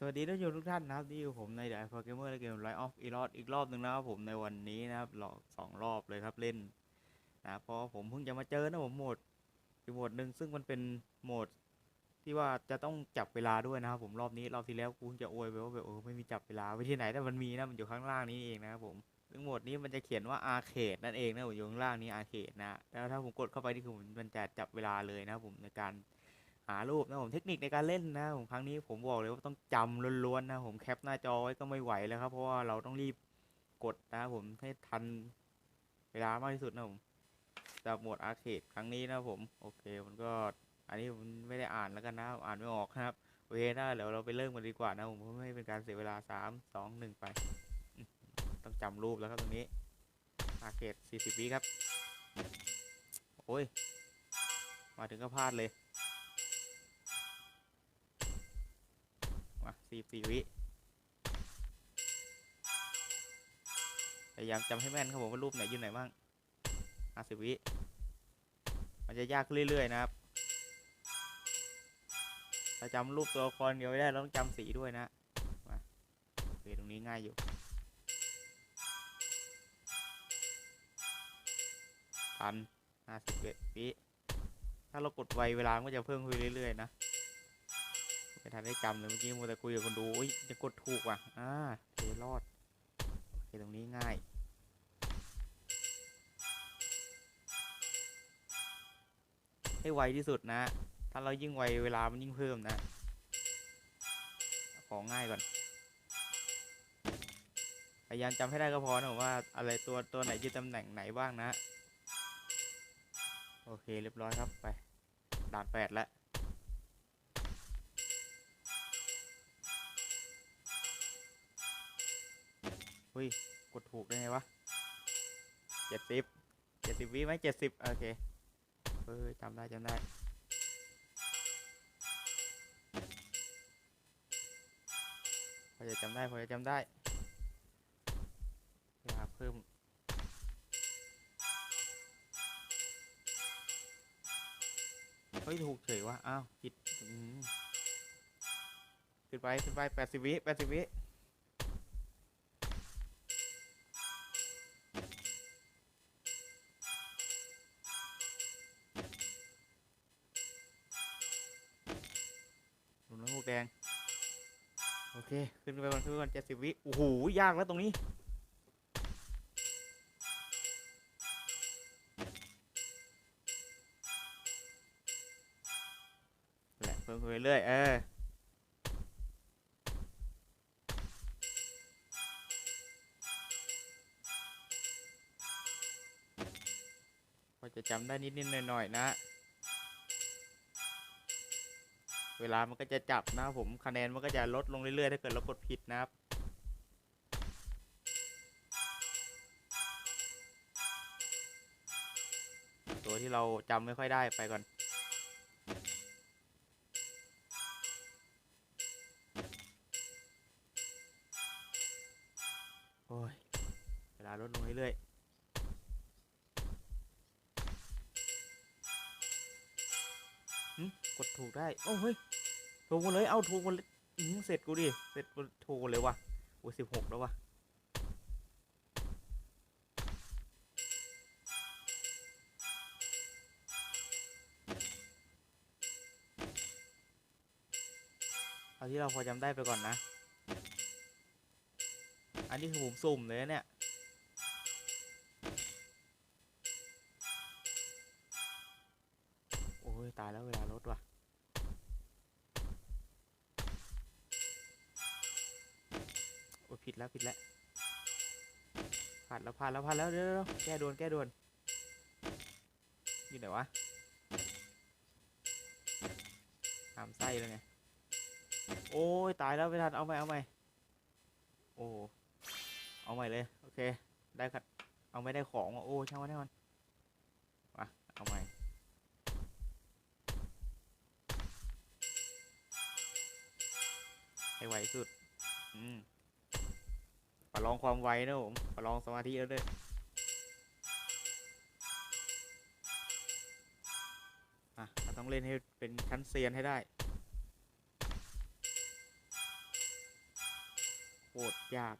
สวัสดีท่านผู้ชมทุกท่านนะครับที่อยู่ผมในเด e ์ o อ g a m e r และเกม Light of e r o d อีกรอบหนึ่งนะครับผมในวันนี้นะครับหลอกสองรอบเลยครับเล่นนะเพราะผมเพิ่งจะมาเจอนะผมโหมดอีกโหมดหนึ่งซึ่งมันเป็นโหมดที่ว่าจะต้องจับเวลาด้วยนะครับผมรอบนี้รอบที่แล้วกูเพิ่งจะโวยไปว่าแบบเออไม่มีจับเวลาไปที่ไหนแต่มันมีนะมันอยู่ข้างล่างนี้เองนะครับผมซึ่งโหมดนี้มันจะเขียนว่าอาเคดนั่นเองนะผมอยู่ข้างล่างนี้อาเคดนะแล้วถ้าผมกดเข้าไปนี่คือมันจะจับเวลาเลยนะครับผมในการ หารูปนะผมเทคนิคในการเล่นนะผมครั้งนี้ผมบอกเลยว่าต้องจำล้วนๆนะผมแคปหน้าจอไว้ก็ไม่ไหวแล้วครับ เพราะว่าเราต้องรีบกดนะผมให้ทันเวลามากที่สุดนะผมสำหรับโหมดอาร์เคดครั้งนี้นะผมโอเคมันก็อันนี้ผมไม่ได้อ่านแล้วกันนะอ่านไม่ออกครับโอเคนะเดี๋ยวเราไปเริ่มกันดีกว่านะผมเพื่อไม่ให้เป็นการเสียเวลาสามสองหนึ่งไป ต้องจำรูปแล้วครับตรงนี้อาร์เคดสี่สิบวิครับ โอ้ย มาถึงก็พลาดเลย สี่สี่วิพยายามจำให้แม่นครับผมว่ารูปไหนอยู่ไหนบ้างห้าสิบวิมันจะยากขึ้นเรื่อยๆนะครับ ถ้าจำรูปตัวละครเดียวไม่ได้เราต้องจำสีด้วยนะมาโอเคตรงนี้ง่ายอยู่พันห้าสิบเอ็ดวิถ้าเรากดไวเวลามันก็จะเพิ่มขึ้นเรื่อยๆนะ ไม่ทันได้จำเลยเมื่อกี้มัวแต่คุยกับคนดูอุ้ยจะกดถูกว่ะ อ่าเทรอดโอเคตรงนี้ง่าย ให้ไวที่สุดนะ ถ้าเรายิ่งไวเวลามันยิ่งเพิ่มนะ ของง่ายก่อน พยายามจำให้ได้ก็พอนะว่าอะไรตัวตัวไหนยืนตำแหน่งไหนบ้างนะ โอเคเรียบร้อยครับไป ด่านแปดแล้ว ฮ้ย กดถูกได้ไงวะเจ็ดสิบเจ็ดสิบวิไหมเจ็ดสิบโอเค เฮ้ยจำได้จำได้ พอจะจำได้ พอจะจำได้เวลาเพิ่มเฮ้ย ถูกเฉยวะอ้าวผิดอืมขึ้นไป ขึ้นไปแปดสิบวิแปดสิบวิ เค ขึ้นไปบนขึ้นไปบนเจ็ดสิบวิโอ้โหยากแล้วตรงนี้แหละเพิ่มขึ้นไปเรื่อยเออพอจะจำได้นิดๆหน่อยๆนะ เวลามันก็จะจับนะครับผมคะแนนมันก็จะลดลงเรื่อยๆ ถ้าเกิดเรากดผิดนะครับตัวที่เราจำไม่ค่อยได้ไปก่อน โอ้ย เวลาลดลงเรื่อยๆ กดถูกได้ โอ้เฮ้ย ถูกหมดเลย เอาถูกหมดเลยเสร็จกูดิ เสร็จกูถูกหมดเลยว่ะโอ้สิบหกแล้วว่ะเอาที่เราพอจำได้ไปก่อนนะ อันนี้คือผมสุ่มเลยเนี่ย อ้ย ตายแล้วเวลาลดว่ะ โอ้ยผิดแล้วผิดแล้วพลาดแล้วพลาดแล้วพลาดแล้วเดี๋ยวเดี๋ยวแก้โดนแก้โดนอยู่ไหนวะตามไส้แล้วไงโอ้ย ตายแล้วไม่ทันเอาใหม่เอาใหม่โอ้เอาใหม่เลย โอเค ได้ครับเอาไม่ได้ของว่ะโอ้ช่างมันช่างมัน ไวสุด อืมประลองความไวนะผมประลองสมาธิแล้วด้วยอะเราต้องเล่นให้เป็นชั้นเซียนให้ได้ตรยาก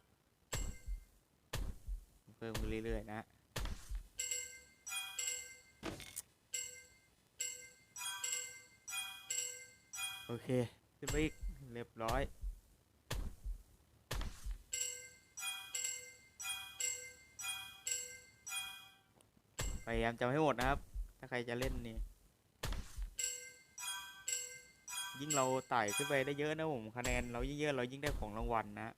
เพิ่มขึ้นเรื่อย ๆ นะโอเคขึ้นไปอีกเรียบร้อย พยายามจำให้หมดนะครับ ถ้าใครจะเล่นนี่ ยิ่งเราไต่ขึ้นไปได้เยอะนะผมคะแนนเรายิ่งเยอะเรายิ่งได้ของรางวัลนะ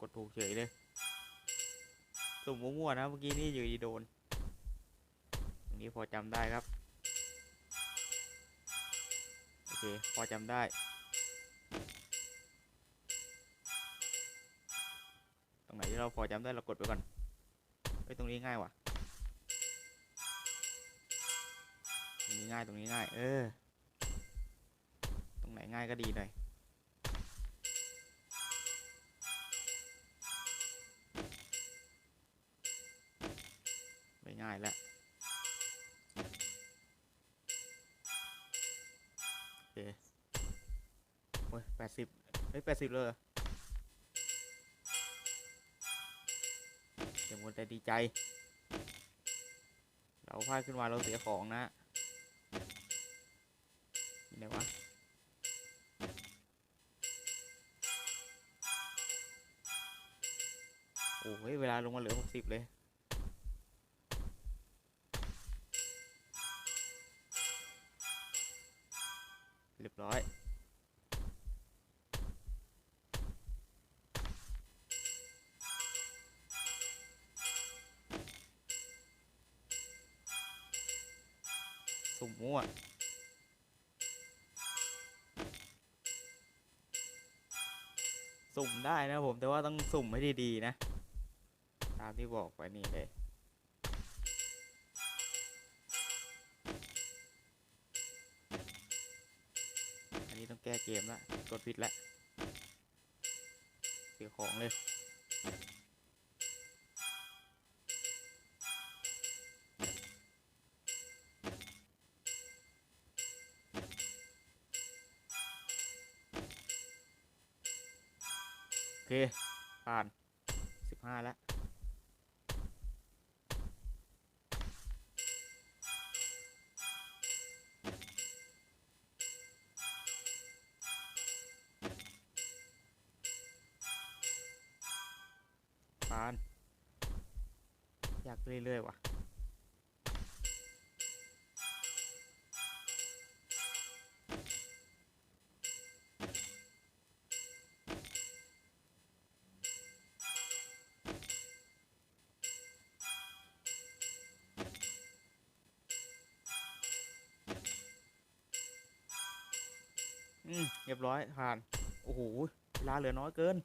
กดถูกเฉยเลย สุ่มมั่วๆนะเมื่อกี้นี่อยู่ดีโดน ตรงนี้พอจำได้ครับ โอเค พอจำได้ ไหนที่เราพอจำได้เรากดไปก่อนเฮ้ตรงนี้ง่ายว่ะตรงนี้ง่ายตรงนี้ง่าย เออ ตรงไหนง่ายก็ดีหน่อยไม่ง่ายแล้วโอเคโอ้ยแปดสิบเฮ้ยแปดสิบเลย อเดี๋ยวหมดแต่ดีใจ เราพลาดขึ้นมาเราเสียของนะนี่ไหนวะโอ้ยเวลาลงมาเหลือหกสิบเลยเรียบร้อย สุ่มมั่วสุ่มได้นะผมแต่ว่าต้องสุ่มให้ดีๆนะ ตามที่บอกไปนี่เลยอันนี้ต้องแก้เกมละกดผิดละเสียของเลย ผ่านสิบห้าแล้วผ่าน อยากเรื่อยๆว่ะ อืมเรียบร้อยผ่าน โอ้โหเวลาเหลือน้อยเกิน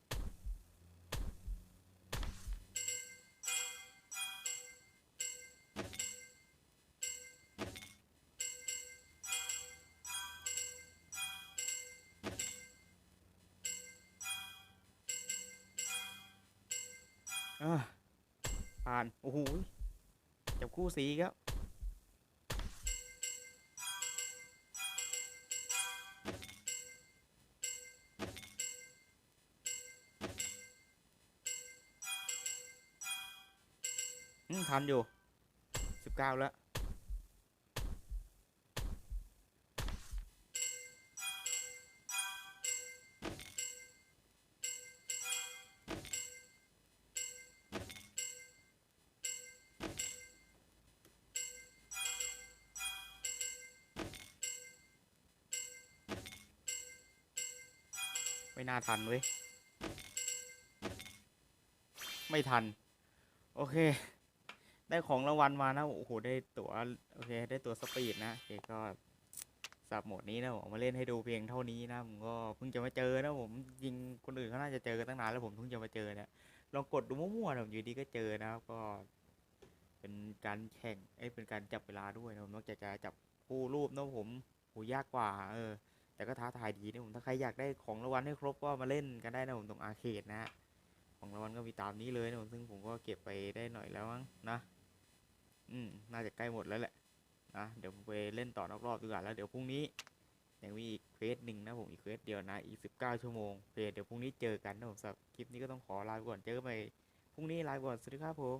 อ่าผ่าน โอ้โหจับคู่สีครับ อืมทันอยู่สิบเก้าแล้ว ไม่น่าทันเว้ย ไม่ทัน โอเค ได้ของรางวัลมานะ โอ้โห ได้ตั๋วโอเค ได้ตั๋วสปีดนะ โอเค ก็สับโหมดนี้นะผมมาเล่นให้ดูเพียงเท่านี้นะ ผมก็เพิ่งจะมาเจอนะผมยิงคนอื่นเขาน่าจะเจอกันตั้งนานแล้วผมเพิ่งจะมาเจอเนี่ย ลองกดดูมั่วๆนะผมอยู่ดีก็เจอนะครับ ก็ เป็นการแข่ง เอ้ย เป็นการจับเวลาด้วยนะผมนอกจากจะจับคู่รูปนะผมโหยากกว่า เออ แต่ก็ท้าทายดีนะผม ถ้าใครอยากได้ของรางวัลให้ครบก็มาเล่นกันได้นะผมตรงอาร์เคดนะฮะของรางวัลก็มีตามนี้เลยนะผมซึ่งผมก็เก็บไปได้หน่อยแล้วมั้งนะ อืมน่าจะใกล้หมดแล้วแหละนะเดี๋ยวผมไปเล่นต่อนอกรอบดีกว่าแล้วเดี๋ยวพรุ่งนี้ยังมีอีกเควสหนึ่งนะผมอีกเควสเดียวนะอีกสิบเก้าชั่วโมงโอเคเดี๋ยวพรุ่งนี้เจอกันนะผมสำหรับคลิปนี้ก็ต้องขอลาไปก่อนเจอกันใหม่พรุ่งนี้ลาไปก่อนสวัสดีครับผม